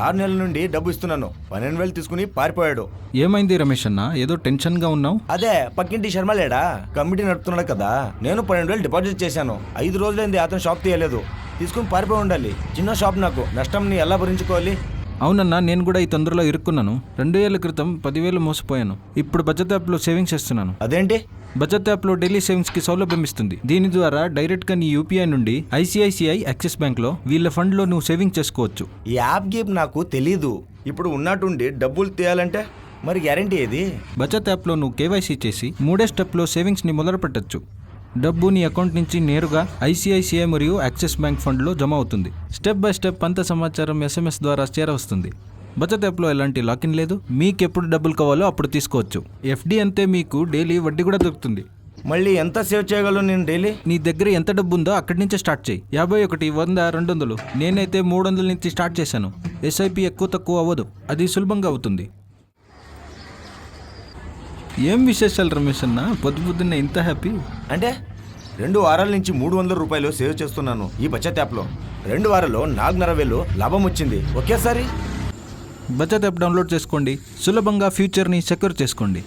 ఆరు నెలల నుండి డబ్బు ఇస్తున్నాను. పన్నెండు వేలు తీసుకుని పారిపోయాడు. ఏమైంది రమేష్ అన్న? ఏదో టెన్షన్గా ఉన్నావు? అదే పక్కింటి శర్మ లేడా? కమిటీ నడుపుతున్నాడు కదా. నేను పన్నెండు వేలు డిపాజిట్ చేశాను. ఐదు రోజులైంది అతను షాప్ తీయలేదు. తీసుకుని పారిపోయి ఉండాలి. చిన్న షాప్ నాకు. నష్టం నీ ఎలా భరించుకోవాలి? అవునన్నా నేను కూడా ఈ తొందరలో ఇరుక్కున్నాను. రెండు ఏళ్ళ క్రితం పదివేలు మోసపోయాను. ఇప్పుడు బచత్ యాప్లో సేవింగ్స్ చేస్తున్నాను. అదేంటి? బచత్ యాప్లో డైలీ సేవింగ్స్కి సౌలభ్యం ఇస్తుంది. దీని ద్వారా డైరెక్ట్గా నీ యూపీఐ నుండి ఐసిఐసిఐ యాక్సిస్ బ్యాంక్లో వీళ్ళ ఫండ్లో నువ్వు సేవింగ్ చేసుకోవచ్చు. ఈ యాప్ గేప్ నాకు తెలీదు. ఇప్పుడు ఉన్నట్టుండి డబ్బులు తీయాలంటే మరి గ్యారంటీ ఏది? బచత్ యాప్లో నువ్వు కేవైసీ చేసి మూడే స్టెప్లో సేవింగ్స్ని మొదలు పెట్టచ్చు డబ్బు నీ అకౌంట్ నుంచి నేరుగా ఐసిఐసిఐ మరియు యాక్సిస్ బ్యాంక్ ఫండ్లో జమ అవుతుంది. స్టెప్ బై స్టెప్ అంత సమాచారం ఎస్ఎంఎస్ ద్వారా చేరవస్తుంది. బచత్ యాప్లో ఎలాంటి లాకిన్ లేదు. మీకు ఎప్పుడు డబ్బులు కావాలో అప్పుడు తీసుకోవచ్చు. ఎఫ్డి అంతే మీకు డైలీ వడ్డీ కూడా దొరుకుతుంది. మళ్ళీ ఎంత సేవ్ చేయగలను నేను డైలీ? నీ దగ్గర ఎంత డబ్బు ఉందో అక్కడి నుంచే స్టార్ట్ చేయి. యాభై ఒకటి వంద రెండు వందలు నేనైతే మూడు వందల నుంచి స్టార్ట్ చేశాను. ఎస్ఐపి ఎక్కువ తక్కువ అవ్వదు. అది సులభంగా అవుతుంది. ఏం విశేషాలు రమేష్ అన్న? పొద్దు పొద్దున్న ఇంత హ్యాపీ అంటే రెండు వారాల నుంచి మూడు వందల రూపాయలు సేవ్ చేస్తున్నాను ఈ బచత్ యాప్లో రెండు వారాల్లో నాలుగున్నర వేలు లాభం వచ్చింది. ఒకేసారి? బచత్ యాప్ డౌన్లోడ్ చేసుకోండి. సులభంగా ఫ్యూచర్ని సెక్యూర్ చేసుకోండి.